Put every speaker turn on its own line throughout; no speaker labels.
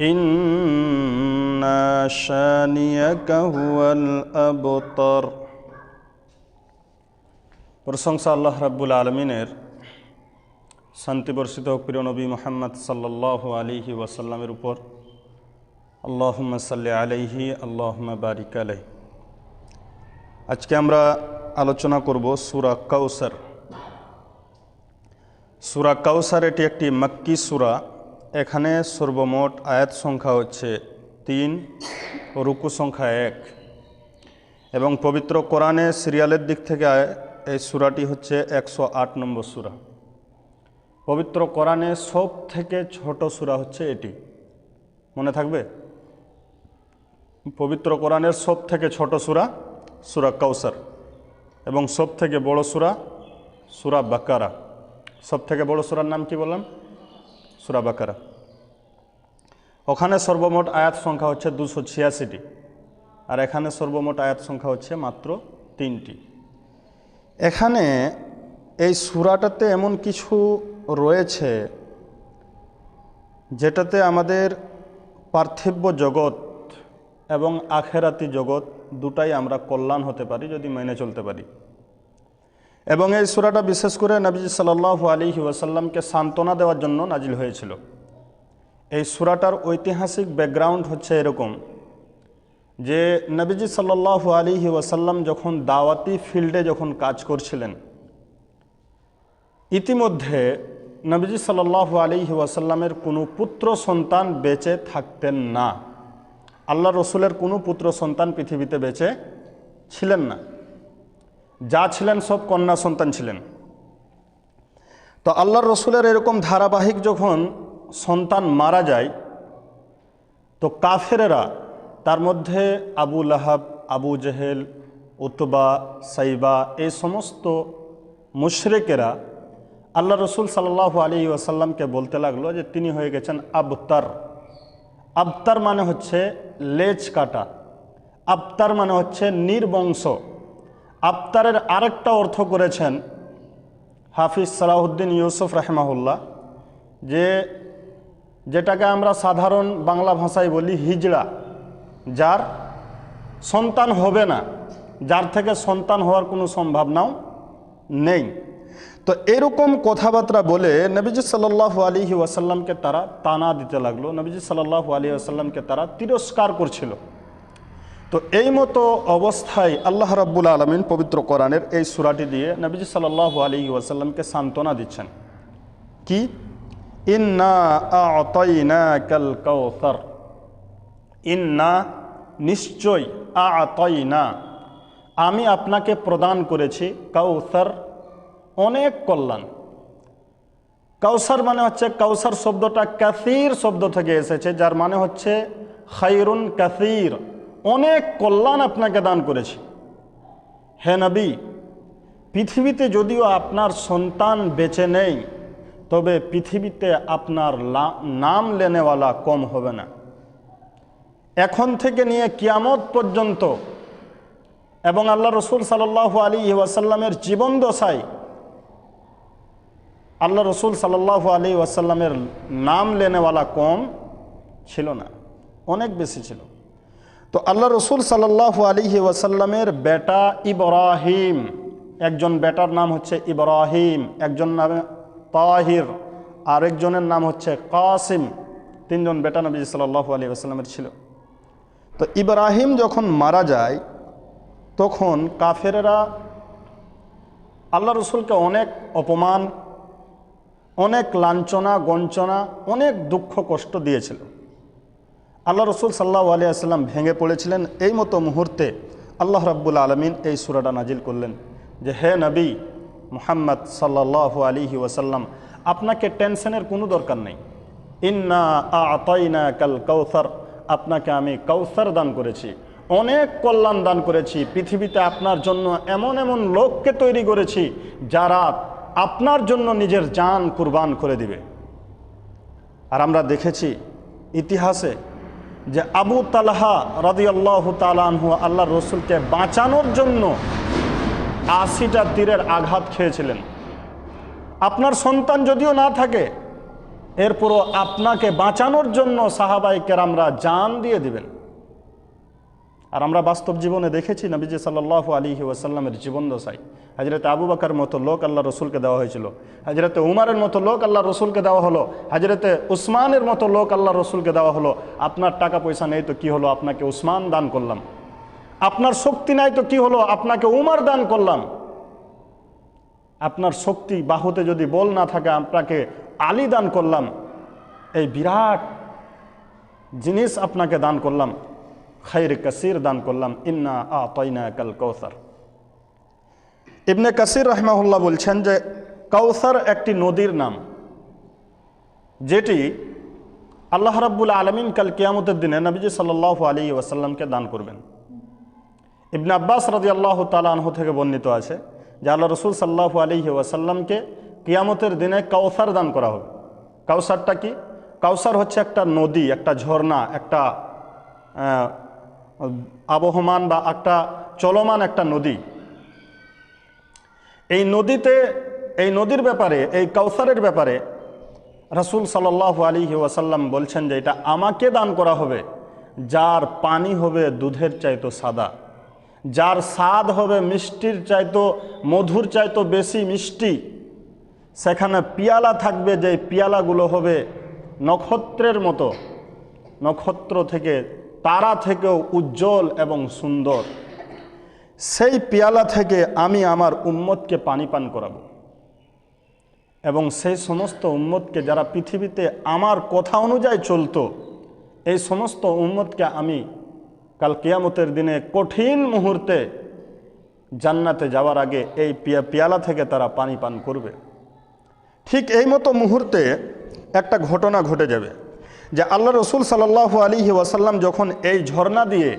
إن شانيك هو الأبتر প্রশংসা আল্লাহ রাব্বুল আলমিনের শান্তি বর্ষিত হোক প্রিয় নবী মোহাম্মদ সাল্লাহ আলিহি ওয়াসাল্লামের উপর আল্লাহম্মা সাল্লি আলাইহি আল্লাহম্মা বারিক আলাই আজকে আমরা আলোচনা করব সুরা কাউসার সুরা কাউসার এটি একটি মাক্কি সুরা এখানে সর্বমোট আয়াত সংখ্যা হচ্ছে তিন, রুকু সংখ্যা এক। এবং পবিত্র কোরআনে সিরিয়ালের দিক থেকে এই সুরাটি হচ্ছে একশো আট নম্বর সুরা। পবিত্র কোরআনে সব থেকে ছোট সুরা হচ্ছে এটি। মনে থাকবে? পবিত্র কোরআনের সব থেকে ছোট সুরা সুরা কাউসার এবং সব থেকে বড় সুরা সুরা বাকারা। সব থেকে বড় সুরার নাম কি বললাম? সুরা বাকারা। ওখানে সর্বমোট আয়াত সংখ্যা হচ্ছে দুশো ছিয়াশিটি। আর এখানে সর্বমোট আয়াত সংখ্যা হচ্ছে মাত্র তিনটি। এখানে এই সুরাটাতে এমন কিছু রয়েছে, যেটাতে আমাদের পার্থিব্য জগৎ এবং আখেরাতি জগৎ দুটাই আমরা কল্যাণ হতে পারি যদি মেনে চলতে পারি। এবং এই সুরাটা বিশেষ করে নবীজি সাল্লাহ আলী ওয়াসাল্লামকে সান্ত্বনা দেওয়ার জন্য নাজিল হয়েছিল। এই সুরাটার ঐতিহাসিক ব্যাকগ্রাউন্ড হচ্ছে এরকম যে নবীজি সাল্লাহ আলী ওয়াসাল্লাম যখন দাওয়াতি ফিল্ডে যখন কাজ করছিলেন, ইতিমধ্যে নবীজি সাল্লাহ আলী ওয়াসাল্লামের কোনো পুত্র সন্তান বেঁচে থাকতেন না। আল্লাহ রসুলের কোনো পুত্র সন্তান পৃথিবীতে বেঁচে ছিলেন না। যা ছিলেন সব কন্যা সন্তান ছিলেন। তো আল্লাহর রসুলের এরকম ধারাবাহিক যখন সন্তান মারা যায়, তো কাফেরেরা তার মধ্যে Abu Lahab, Abu Jahl, Utba, Shaiba এই সমস্ত মুশরেকেরা আল্লাহ রসুল সাল্লাহ আলী ওয়াসাল্লামকে বলতে লাগল যে তিনি হয়ে গেছেন আবতার। আবতার মানে হচ্ছে লেজ কাটা। আবতার মানে হচ্ছে নির্বংশ। আবতারের আরেকটা অর্থ করেছেন হাফিজ সালাহুদ্দিন ইউসুফ রাহমাহুল্লাহ, যে যেটাকে আমরা সাধারণ বাংলা ভাষায় বলি হিজড়া, যার সন্তান হবে না, যার থেকে সন্তান হওয়ার কোনো সম্ভাবনাও নেই। তো এরকম কথাবার্তা বলে নবীজি সাল্লাহ আলী ওয়াসাল্লামকে তারা তানা দিতে লাগল। নবীজি সাল্লাহ আলী আসাল্লামকে তারা তিরস্কার করছিল। তো এই মতো অবস্থায় আল্লাহ রাব্বুল আলমিন পবিত্র কোরআনের এই সুরাটি দিয়ে নবীজি সাল্লাহ আলী ওয়াসাল্লামকে সান্ত্বনা দিচ্ছেন। কি? ইন্না আতইনা কাউসার ইন্না, নিশ্চয় আতইনা। আমি আপনাকে প্রদান করেছি কাউসার অনেক কল্যাণ। কাউসার মানে হচ্ছে কাউসার শব্দটা কাসির শব্দ থেকে এসেছে, যার মানে হচ্ছে, খাইরুন কাসির। অনেক কল্যাণ আপনাকে দান করেছি। হে নবী, পৃথিবীতে যদিও আপনার সন্তান বেঁচে নেই, তবে পৃথিবীতে আপনার নাম লেনেওয়ালা কম হবে না। এখন থেকে নিয়ে কিয়ামত পর্যন্ত এবং আল্লাহ রসুল সাল্লাহ আলী ওয়াসাল্লামের জীবন দশায় আল্লাহ রসুল সাল্লাহ আলী ওয়াসাল্লামের নাম লেনেওয়ালা কম ছিল না, অনেক বেশি ছিল। তো আল্লাহ রসুল সাল্লাহ আলিহি ওয়াসাল্লামের বেটা ইব্রাহিম, একজন বেটার নাম হচ্ছে ইব্রাহিম, একজন নামে তাহির, আরেকজনের নাম হচ্ছে কাসিম, তিনজন বেটা নবী সাল্লাহ আলী আসাল্লামের ছিল। তো ইব্রাহিম যখন মারা যায়, তখন কাফেরেরা আল্লাহ রসুলকে অনেক অপমান, অনেক লাঞ্ছনা, গঞ্চনা, অনেক দুঃখ কষ্ট দিয়েছিল। আল্লাহ রসুল সাল্লাহ আলিয়াল্লাম ভেঙে পড়েছিলেন এই মতো মুহূর্তে আল্লাহ রাব্বুল আলমিন এই সুরাটা নাজিল করলেন যে, হে নবী মোহাম্মদ সাল্লাহ আলিহি ওয়াসাল্লাম, আপনাকে টেনশনের কোনো দরকার নেই। ইন্না আতইনা কাল কৌসার আপনাকে আমি কৌসার দান করেছি। অনেক কল্যাণ দান করেছি। পৃথিবীতে আপনার জন্য এমন এমন লোককে তৈরি করেছি যারা আপনার জন্য নিজের জান কুরবান করে দিবে। আর আমরা দেখেছি ইতিহাসে যে আবু তালহা রাদি আল্লাহ তালানহু আল্লাহ রসুলকে বাঁচানোর জন্য আশিটা তীরের আঘাত খেয়েছিলেন। আপনার সন্তান যদিও না থাকে, এরপরও আপনাকে বাঁচানোর জন্য সাহাবাই কেরামরা জান দিয়ে দিবেন। আর আমরা বাস্তব জীবনে দেখেছি নবীজি সাল্লাহ আলী ওয়াসাল্লামের জীবন দশাই হাজরতে আবু বাকার মতো লোক আল্লাহ রসুলকে দেওয়া হয়েছিল। হাজরতে উমারের মতো লোক আল্লাহ রসুলকে দেওয়া হলো। হাজরতে উসমানের মতো লোক আল্লাহ রসুলকে দেওয়া হলো। আপনার টাকা পয়সা নেই তো কি হলো? আপনাকে উসমান দান করলাম। আপনার শক্তি নাই তো কি হলো? আপনাকে উমার দান করলাম। আপনার শক্তি বাহুতে যদি বল না থাকে, আপনাকে আলী দান করলাম। এই বিরাট জিনিস আপনাকে দান করলাম। খৈর কাসির দান করলাম, ইন্না আ তৈনা কাল কৌসার ইবনে কাসির রহমাহুল্লাহ বলছেন যে কৌসার একটি নদীর নাম, যেটি আল্লাহ রাব্বুল আলমিন কাল কিয়ামতের দিনে নবীজি সাল্লাহ আলী ওয়াসাল্লামকে দান করবেন। ইবনে আব্বাস রাজি আল্লাহ তালাহ থেকে বর্ণিত আছে যে, আল্লাহ রসুল সাল্লাহ আলী ওয়াসাল্লামকে কিয়ামতের দিনে কাউসার দান করা হবে। কাউসারটা কি? কাউসার হচ্ছে একটা নদী, একটা ঝর্ণা, একটা আবহমান বা একটা চলমান একটা নদী। এই নদীতে, এই নদীর ব্যাপারে, এই কাউসারের ব্যাপারে রাসুল সাল্লাহ আলী ওয়াসাল্লাম বলছেন যে এটা আমাকে দান করা হবে, যার পানি হবে দুধের চাইতো সাদা, যার স্বাদ হবে মিষ্টির চাইতো, মধুর চাইতো বেশি মিষ্টি। সেখানে পিয়ালা থাকবে যে পিয়ালাগুলো হবে নক্ষত্রের মতো, নক্ষত্র থেকে তারা থেকেও উজ্জ্বল এবং সুন্দর। সেই পিয়ালা থেকে আমি আমার উম্মতকে পানি পান করাবো। এবং সেই সমস্ত উম্মতকে যারা পৃথিবীতে আমার কথা অনুযায়ী চলতো, এই সমস্ত উম্মতকে আমি কাল কিয়ামতের দিনে কঠিন মুহূর্তে জান্নাতে যাওয়ার আগে এই পিয়া, পিয়ালা থেকে তারা পানি পান করবে। ঠিক এই মতো মুহূর্তে একটা ঘটনা ঘটে যাবে। যে আল্লাহ রসুল সাল্লাহ আলী ওয়াসাল্লাম যখন এই ঝর্ণা দিয়ে,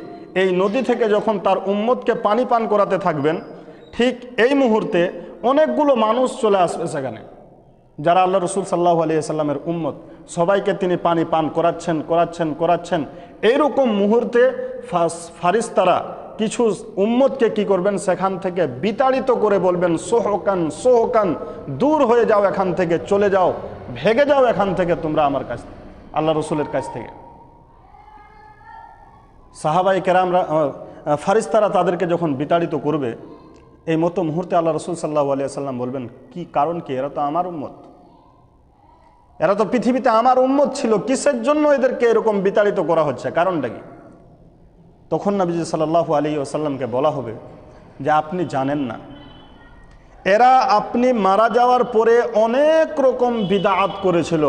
এই নদী থেকে যখন তার উম্মতকে পানি পান করাতে থাকবেন, ঠিক এই মুহূর্তে অনেকগুলো মানুষ চলে আসবে সেখানে। যারা আল্লাহ রসুল সাল্লাহ আলী সাল্লামের উম্মত, সবাইকে তিনি পানি পান করাচ্ছেন করাচ্ছেন করাচ্ছেন। এইরকম মুহূর্তে ফারিস্তারা কিছু উম্মতকে কি করবেন? সেখান থেকে বিতাড়িত করে বলবেন, সোহকান সোহকান, দূর হয়ে যাও এখান থেকে, চলে যাও, ভেগে যাও এখান থেকে তোমরা আমার কাছ আল্লাহ রসুলের কাছ থেকে। সাহাবাই কেরামরা ফারিস্তারা তাদেরকে যখন বিতাড়িত করবে, এই মতো মুহূর্তে আল্লাহ রসুল সাল্লাহ আলিয়া সাল্লাম বলবেন, কি কারণ কি? এরা তো আমার উম্মত। এরা তো পৃথিবীতে আমার উম্মত ছিল, কিসের জন্য এদেরকে এরকম বিতাড়িত করা হচ্ছে? কারণটা কি? তখন নবীজি সাল্লাহ আলী ওসাল্লামকে বলা হবে যে, আপনি জানেন না। এরা আপনি মারা যাওয়ার পরে অনেক রকম বিদাত করেছিল।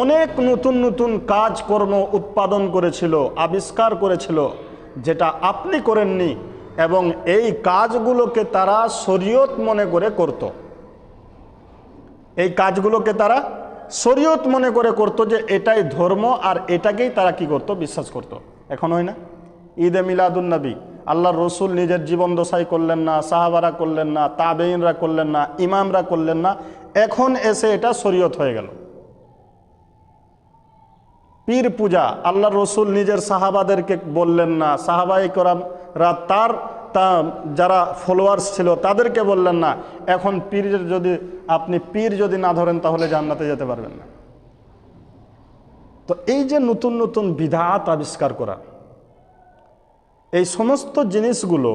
অনেক নতুন নতুন কাজকর্ম উৎপাদন করেছিল, আবিষ্কার করেছিল, যেটা আপনি করেননি এবং এই কাজগুলোকে তারা শরীয়ত মনে করে করত। এই কাজগুলোকে তারা শরীয়ত মনে করে করত যে এটাই ধর্ম আর এটাকেই তারা কি করত? বিশ্বাস করত। এখন হয় না? ঈদে মিলাদুন নবী, আল্লাহর রসুল নিজের জীবন দশাই করলেন না, সাহাবারা করলেন না তাবেইনরা করলেন না, ইমামরা করলেন না, এখন এসে এটা শরীয়ত হয়ে গেল। পীর পূজা, আল্লাহ রসুল নিজের সাহাবাদেরকে বললেন না। সাহাবাই করামরা তার, তা যারা ফলোয়ার্স ছিল তাদেরকে বললেন না। এখন পীরের যদি, আপনি পীর যদি না ধরেন তাহলে জান্নাতে যেতে পারবেন না। তো এই যে নতুন নতুন বিধাত আবিষ্কার করা, এই সমস্ত জিনিসগুলো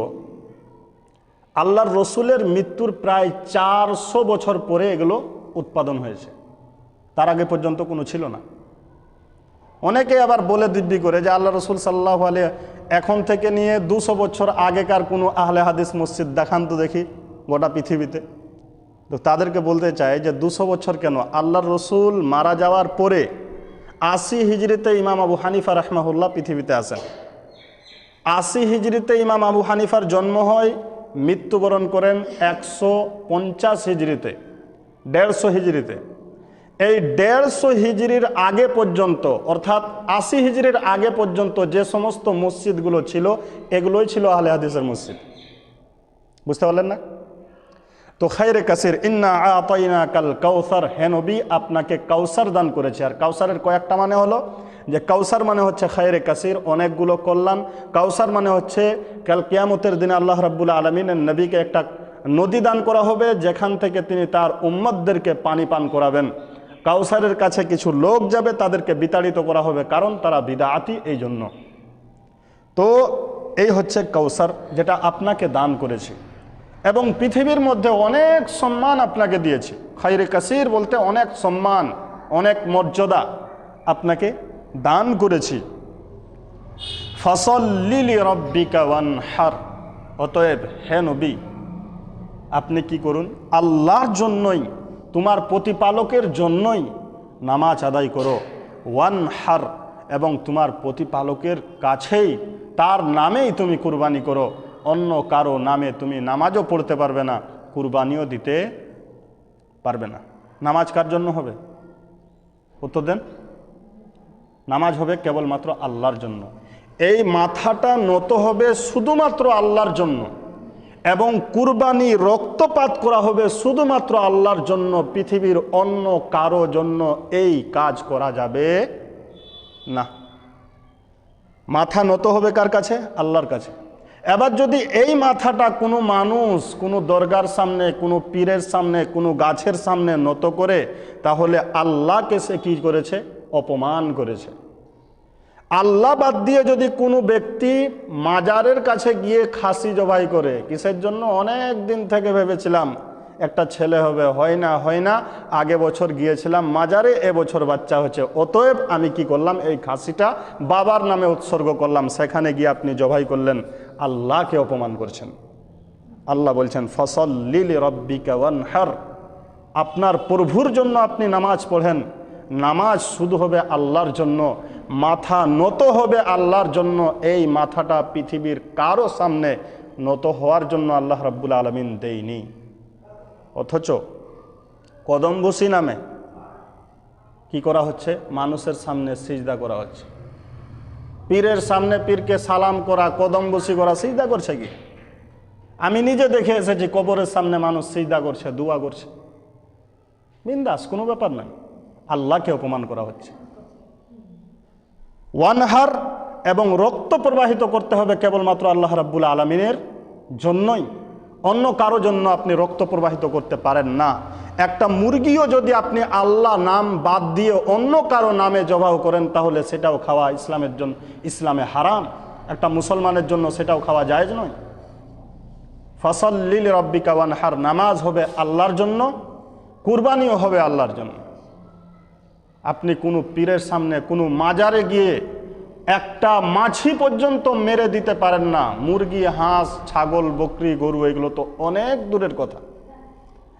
আল্লাহর রসুলের মৃত্যুর প্রায় চারশো বছর পরে এগুলো উৎপাদন হয়েছে। তার আগে পর্যন্ত কোনো ছিল না। অনেকে আবার বলে দিব্যি করে যে আল্লাহ রসুল সাল্লাহ আলিয়া এখন থেকে নিয়ে দুশো বছর আগেকার কোনো আহলে হাদিস মসজিদ দেখান তো দেখি গোটা পৃথিবীতে। তো তাদেরকে বলতে চাই যে দুশো বছর কেন? আল্লাহর রসুল মারা যাওয়ার পরে আশি হিজড়িতে ইমাম আবু হানিফা রহমাহুল্লাহ পৃথিবীতে আসেন। আশি হিজড়িতে ইমাম আবু হানিফার জন্ম হয়, মৃত্যুবরণ করেন একশো পঞ্চাশ হিজড়িতে দেড়শো হিজড়িতে এই দেড়শো হিজড়ির আগে পর্যন্ত, অর্থাৎ আশি হিজড়ির আগে পর্যন্ত যে সমস্ত মসজিদগুলো ছিল, এগুলোই ছিল আহলে হাদিসের মসজিদ। বুঝতে পারলেন না? তো খাইরে কাসির, ইন্না আতাইনা কাল কাউসার হেনবি আপনাকে কাউসার দান করেছে। আর কাউসারের কয়েকটা মানে হলো, যে কাউসার মানে হচ্ছে খাইরে কাসির, অনেকগুলো কল্যাণ। কাউসার মানে হচ্ছে, কাল কিয়ামতের দিনে আল্লাহ রাব্বুল আলমিনের নবীকে একটা নদী দান করা হবে, যেখান থেকে তিনি তার উম্মদদেরকে পানি পান করাবেন। কাউসারের কাছে কিছু লোক যাবে, তাদেরকে বিতাড়িত করা হবে, কারণ তারা বিদাআতি এই জন্য। তো এই হচ্ছে কাউসার, যেটা আপনাকে দান করেছি। এবং পৃথিবীর মধ্যে অনেক সম্মান আপনাকে দিয়েছি। খাইরে কাসির বলতে অনেক সম্মান, অনেক মর্যাদা আপনাকে দান করেছি। ফসল লিলি রব্বিকা হার অতএব হে নবী, আপনি কি করুন? আল্লাহর জন্যই তোমার প্রতিপালকের জন্যই নামাজ আদায় করো। ওয়ান হার এবং তোমার প্রতিপালকের কাছেই, তার নামেই তুমি কুরবানি করো। অন্য কারও নামে তুমি নামাজও পড়তে পারবে না, কুরবানিও দিতে পারবে না। নামাজ কার জন্য হবে? উত্তর দেন। নামাজ হবে কেবলমাত্র আল্লাহর জন্য। এই মাথাটা নত হবে শুধুমাত্র আল্লাহর জন্য। এবং কুরবানি রক্তপাত করা হবে শুধুমাত্র আল্লাহর জন্য, পৃথিবীর অন্য কারও জন্য এই কাজ করা যাবে না। মাথা নত হবে কার কাছে? আল্লাহর কাছে। এবার যদি এই মাথাটা কোনো মানুষ, কোনো দরগার সামনে, কোনো পীরের সামনে, কোনো গাছের সামনে নত করে, তাহলে আল্লাহকে সে কী করেছে? অপমান করেছে। আল্লাহ বাদ দিয়ে যদি কোনো ব্যক্তি মাজারের কাছে গিয়ে খাসি জবাই করে, কিসের জন্য? অনেক দিন থেকে ভেবেছিলাম একটা ছেলে হবে, হয় না হয় না, আগে বছর গিয়েছিলাম মাজারে এবছর বাচ্চা হচ্ছে অতএব আমি কি করলাম? এই খাসিটা বাবার নামে উৎসর্গ করলাম, সেখানে গিয়ে আপনি জবাই করলেন। আল্লাহকে অপমান করছেন। আল্লাহ বলছেন ফসল লিল রব্বিকা হার আপনার প্রভুর জন্য আপনি নামাজ পড়েন। নামাজ শুধু হবে আল্লাহর জন্য। মাথা নত হবে আল্লাহর জন্য, এই মাথাটা পৃথিবীর কারও সামনে নত হওয়ার জন্য আল্লাহ রাব্বুল আলমিন দেয়নি। অথচ কদমবসি নামে কি করা হচ্ছে? মানুষের সামনে সিজদা করা হচ্ছে। পীরের সামনে পীরকে সালাম করা, কদমবসি করা, সিজদা করছে কি? আমি নিজে দেখে এসেছি, কবরের সামনে মানুষ সিজদা করছে, দোয়া করছে। বিন্দাস, কোনো ব্যাপার নয় আল্লাহকে অপমান করা হচ্ছে। ওয়ানহার এবং রক্ত প্রবাহিত করতে হবে কেবলমাত্র আল্লাহ রাব্বুল আলমিনের জন্যই। অন্য কারও জন্য আপনি রক্ত প্রবাহিত করতে পারেন না। একটা মুরগিও যদি আপনি আল্লাহ নাম বাদ দিয়ে অন্য কারও নামে জবাহ করেন, তাহলে সেটাও খাওয়া ইসলামের জন্য, ইসলামে হারাম। একটা মুসলমানের জন্য সেটাও খাওয়া জায়েজ নয়। ফসল্লিল রব্বিকা ওয়ানহার, নামাজ হবে আল্লাহর জন্য, কুরবানিও হবে আল্লাহর জন্য। আপনি কোনো পীরের সামনে, কোনো মাজারে গিয়ে একটা মাছি পর্যন্ত মেরে দিতে পারেন না। মুরগি, হাঁস, ছাগল, বকরি, গরু, এগুলো তো অনেক দূরের কথা।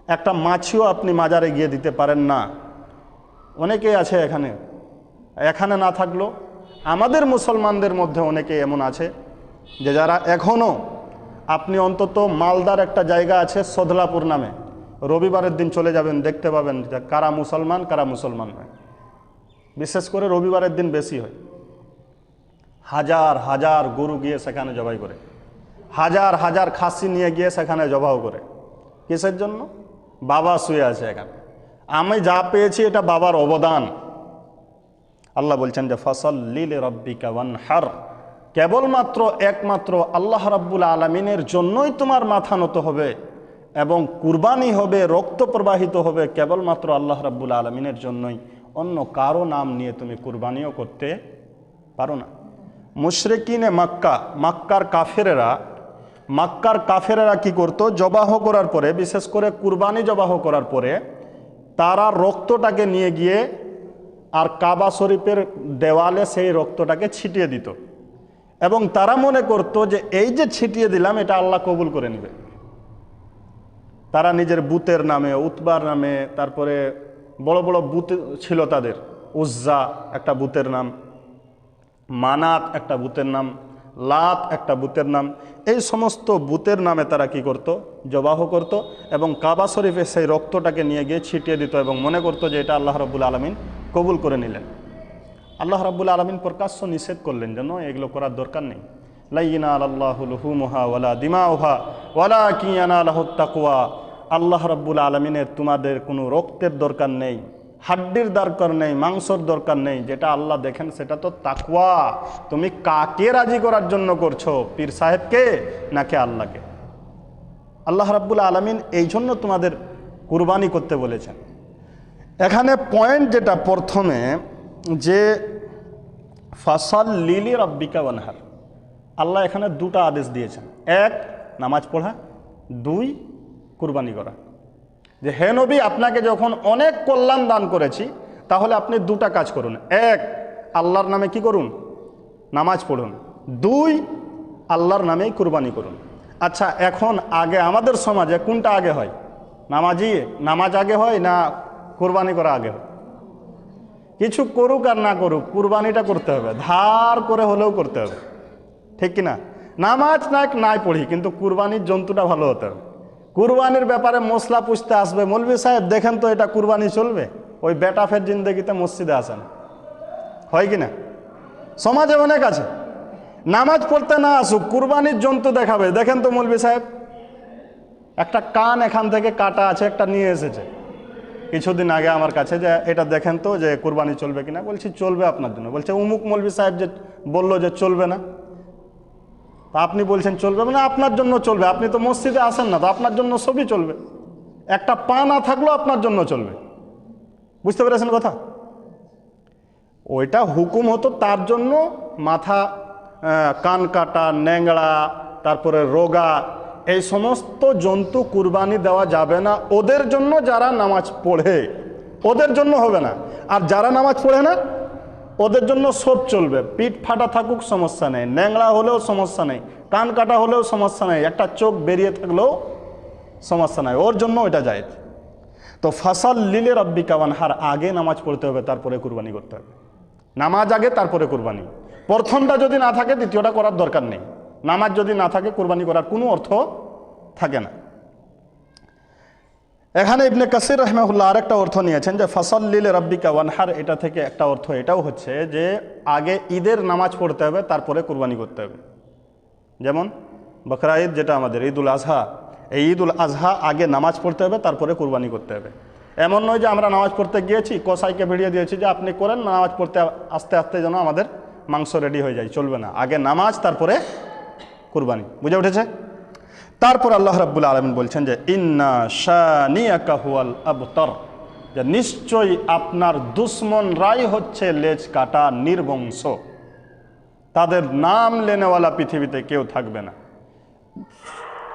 একটা মাছিও আপনি মাজারে গিয়ে দিতে পারেন না। অনেকেই আছে এখানে। এখানে না থাকল আমাদের মুসলমানদের মধ্যে অনেকে এমন আছে যে যারা এখনও আপনি অন্তত মালদার একটা জায়গা আছে সদলাপুর নামে। রবিবারের দিন চলে যাবেন, দেখতে পাবেন কারা মুসলমান কারা মুসলমান নয়। বিশেষ করে রবিবারের দিন বেশি হয়। হাজার হাজার গরু গিয়ে সেখানে জবাই করে। হাজার হাজার খাসি নিয়ে গিয়ে সেখানে জবাও করে। কিসের জন্য? বাবা শুয়ে আছে এখানে। আমি যা পেয়েছি এটা বাবার অবদান। আল্লাহ বলছেন যে, ফসল লিল রব্বিকা হার কেবলমাত্র, একমাত্র আল্লাহ রাব্বুল আলমিনের জন্যই তোমার মাথা নত হবে এবং কুরবানি হবে, রক্ত প্রবাহিত হবে কেবলমাত্র আল্লাহ রাব্বুল আলমিনের জন্যই। অন্য কারও নাম নিয়ে তুমি কুরবানিও করতে পারো না। মুশরেকিনে মাক্কা, মাক্কার কাফেরেরা মাক্কার কাফেরেরা কি করতো? জবাহ করার পরে, বিশেষ করে কুরবানি জবাহ করার পরে, তারা রক্তটাকে নিয়ে গিয়ে আর কাবা শরীফের দেওয়ালে সেই রক্তটাকে ছিটিয়ে দিত। এবং তারা মনে করত যে, এই যে ছিটিয়ে দিলাম, এটা আল্লাহ কবুল করে নেবে। তারা নিজের বুতের নামে, উতবার নামে, তারপরে বড় বড় বুত ছিল তাদের। উজ্জা একটা বুতের নাম মানাত একটা বুতের নাম, লাত একটা বুতের নাম। এই সমস্ত বুতের নামে তারা কি করত? জবাহ করত এবং কাবা শরীফে সেই রক্তটাকে নিয়ে গিয়ে ছিটিয়ে দিত এবং মনে করতো যে এটা আল্লাহ রব্বুল আলমিন কবুল করে নিলেন। আল্লাহ রাব্বুল আলমিন প্রকাশ্য নিষেধ করলেন যেন এগুলো করার দরকার নেই। লাইনা আল্লাহুলহুমহা ওয়ালা দিমাউহা ওয়ালা কিয়ানা আল্লাহত্তাকুয়া আল্লাহ রাব্বুল আলমিনের তোমাদের কোনো রক্তের দরকার নেই, হাড্ডির দরকার নেই, মাংসর দরকার নেই, যেটা আল্লাহ দেখেন সেটা তো তাকুয়া তুমি কাকে রাজি করার জন্য করছ, পীর সাহেবকে নাকি আল্লাহকে? আল্লাহ রাব্বুল আলমিন এই জন্য তোমাদের কুরবানি করতে বলেছেন। এখানে পয়েন্ট যেটা প্রথমে, যে ফসল লিলি রব্বিকা ওয়ানহার। আল্লাহ এখানে দুটা আদেশ দিয়েছেন। এক, নামাজ পড়া। দুই কুরবানি করা। যে হে নবী, আপনাকে যখন অনেক কল্যাণ দান করেছি, তাহলে আপনি দুটা কাজ করুন। এক, আল্লাহর নামে কি করুন? নামাজ পড়ুন। দুই, আল্লাহর নামেই কুরবানি করুন। আচ্ছা এখন আগে আমাদের সমাজে কোনটা আগে হয়? নামাজি, নামাজ আগে হয় না কুরবানি করা আগে হয়? কিছু করুক আর না করুক, কুরবানিটা করতে হবে। ধার করে হলেও করতে হবে। ঠিক কিনা? নামাজ না নাই পড়ি, কিন্তু কুরবানির জন্তুটা ভালো হতে হবে। কুরবানির ব্যাপারে মশলা পুষতে আসবে। মৌলভী সাহেব, দেখেন তো এটা কুরবানি চলবে। ওই বেটা ফের জিন্দগিতে মসজিদে আসেন হয় কি না? সমাজে অনেক আছে। নামাজ পড়তে না আসুক, কুরবানির জন্তু দেখাবে। দেখেন তো মৌলভী সাহেব, একটা কান এখান থেকে কাটা আছে, একটা নিয়ে এসেছে। কিছুদিন আগে আমার কাছে যে, এটা দেখেন তো যে, কুরবানি চলবে কিনা? বলছি, চলবে আপনার জন্য। বলছে উমুক মৌলভী সাহেব যে বলল যে চলবে না। তা আপনি বলছেন চলবে মানে আপনার জন্য চলবে। আপনি তো মসজিদে আসেন না, তো আপনার জন্য সবই চলবে। একটা পা না থাকলেও আপনার জন্য চলবে। বুঝতে পেরেছেন কথা? ওইটা হুকুম হতো তার জন্য মাথা কান কাটা, ন্যাংড়া, তারপরে রোগা, এই সমস্ত জন্তু কুরবানি দেওয়া যাবে না। ওদের জন্য যারা নামাজ পড়ে, ওদের জন্য হবে না। আর যারা নামাজ পড়ে না ওদের জন্য সব চলবে। পিঠ ফাটা থাকুক, সমস্যা নেই। ন্যাংড়া হলেও সমস্যা নেই। কান কাটা হলেও সমস্যা নেই। একটা চোখ বেরিয়ে থাকলেও সমস্যা নাই। ওর জন্য ওইটা যায় তো ফসল লিলে রব্বি কাওয়ানহার আগে নামাজ পড়তে হবে, তারপরে কুরবানি করতে হবে। নামাজ আগে, তারপরে কুরবানি। প্রথমটা যদি না থাকে, দ্বিতীয়টা করার দরকার নেই। নামাজ যদি না থাকে, কুরবানি করার কোনো অর্থ থাকে না। এখানে ইবনে কাসির রহমাহুল্লাহ আরেকটা অর্থ নিয়েছেন যে, ফসল লিলে রব্বিকা ওয়ানহার। এটা থেকে একটা অর্থ, এটাও হচ্ছে যে, আগে ঈদের নামাজ পড়তে হবে, তারপরে কুরবানি করতে হবে। যেমন বকরা ঈদ, যেটা আমাদের ঈদুল আজহা, এই ঈদুল আজহা আগে নামাজ পড়তে হবে, তারপরে কুরবানি করতে হবে। এমন নয় যে, আমরা নামাজ পড়তে গিয়েছি, কসাইকে ভিড়িয়ে দিয়েছি যে, আপনি করেন, নামাজ পড়তে আস্তে আস্তে যেন আমাদের মাংস রেডি হয়ে যায়, চলবে না। আগে নামাজ, তারপরে কুরবানি। বুঝে উঠেছে? তারপর আল্লাহ রাব্বুল আলমিন বলছেন যে, ইন্না শানিয়াকাহুয়াল আবতর। যে, নিশ্চয়ই আপনার দুশ্মন রাই হচ্ছে লেজ কাটা নির্বংশ। তাদের নাম লেনেওয়ালা পৃথিবীতে কেউ থাকবে না।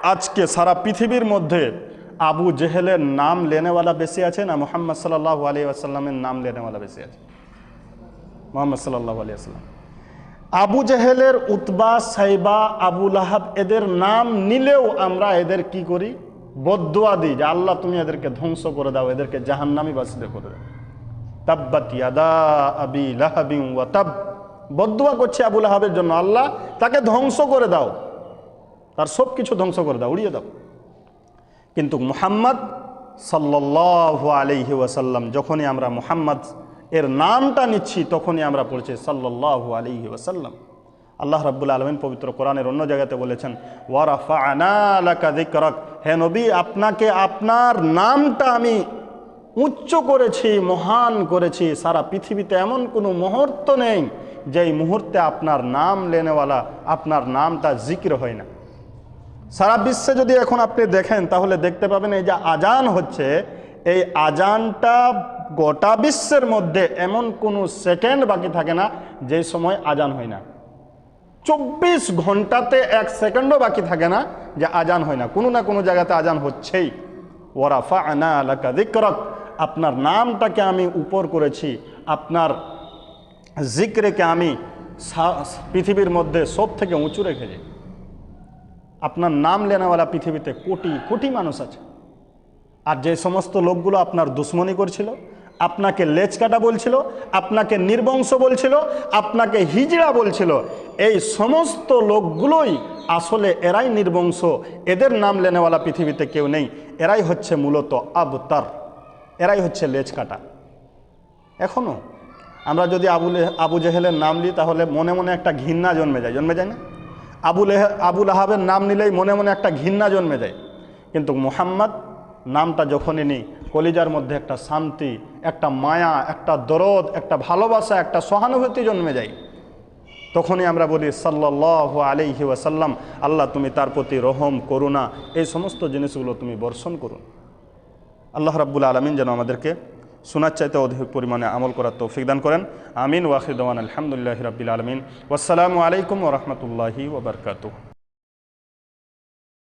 আজকে সারা পৃথিবীর মধ্যে আবু জেহেলের নাম লেনেওয়ালা বেশি আছে না মোহাম্মদ সাল্লাহ আলী আসাল্লামের নাম লেনেওয়ালা বেশি আছে? মোহাম্মদ সাল্লাহ আলী আসাল্লাম আবু জেহেলের উতবা, সাইবা, আবু লাহাব এদের নাম নিলেও আমরা এদের কি করি? বদুয়া দিই যে, আল্লাহ তুমি এদেরকে ধ্বংস করে দাও, এদেরকে জাহান্নামি বাসিতে করে দাও। তাব্বাত ইয়াদা আবি লাহাবিন ওয়া বদুয়া করছে আবু লাহাবের জন্য। আল্লাহ তাকে ধ্বংস করে দাও। তার সব কিছু ধ্বংস করে দাও, উড়িয়ে দাও। কিন্তু মুহাম্মদ সাল্লাহ আলহি যখনই আমরা মুহাম্মদ এর নামটা নিচ্ছি, তখনই আমরা পড়ছি সাল্লাহ আলহি ওয়াসাল্লাম। আল্লাহ রাব্বুল আলমিন পবিত্র কোরআনের অন্য জায়গাতে বলেছেন ওয়ারাফা আনালাকা দিকরক হে নবী, আপনাকে আপনার নামটা আমি উচ্চ করেছি, মহান করেছি। সারা পৃথিবীতে এমন কোনো মুহূর্ত নেই, যেই মুহূর্তে আপনার নাম লেনেওয়ালা, আপনার নামটা জিকির হয় না। সারা বিশ্বে যদি এখন আপনি দেখেন, তাহলে দেখতে পাবেন এই যে আজান হচ্ছে, এই আজানটা গোটা বিশ্বের মধ্যে এমন কোনো সেকেন্ড বাকি থাকে না যে সময় আজান হয় না। চব্বিশ ঘন্টাতে এক সেকেন্ডও বাকি থাকে না যে আজান হয় না। কোনো না কোনো জায়গাতে আজান হচ্ছেই। ওরাফা আনা আলাকা দিকরক আপনার নামটাকে আমি উপর করেছি। আপনার জিক্রেকে আমি পৃথিবীর মধ্যে সব থেকে উঁচু রেখেছি আপনার নাম লেনাওয়ালা পৃথিবীতে কোটি কোটি মানুষ আছে। আর যে সমস্ত লোকগুলো আপনার দুশ্মনী করছিল আপনাকে লেজ কাটা বলছিল, আপনাকে নির্বংশ বলছিল, আপনাকে হিজড়া বলছিল। এই সমস্ত লোকগুলোই আসলে এরাই নির্বংশ। এদের নাম লেনেওয়ালা পৃথিবীতে কেউ নেই। এরাই হচ্ছে মূলত আবতার। এরাই হচ্ছে লেজ কাটা এখনও আমরা যদি আবু লে- আবু জেহেলের নাম নিই তাহলে মনে মনে একটা ঘৃণা জন্মে যায়। জন্মে যায় না? আবু লেহ আবুল আহাবের নাম নিলেই মনে মনে একটা ঘৃণা জন্মে যায়। কিন্তু মোহাম্মদ নামটা যখনই নিই কলিজার মধ্যে একটা শান্তি, একটা মায়া, একটা দরদ, একটা ভালোবাসা, একটা সহানুভূতি জন্মে যায়। তখনই আমরা বলি সাল্লাহ আলাইহি ওয়াসাল্লাম, আল্লাহ তুমি তার প্রতি রহম করুণা এই সমস্ত জিনিসগুলো তুমি বর্ষণ করুন আল্লাহ রাব্বুল আলমিন যেন আমাদেরকে শোনার চাইতে অধিক পরিমাণে আমল করার তৌফিক দান করেন। আমিন ওয়াহিদ আলহামদুলিল্লাহ রাব্বিল আলমিন। আসসালামু আলাইকুম ওরহমতুল্লাহি ওবরকাতুহ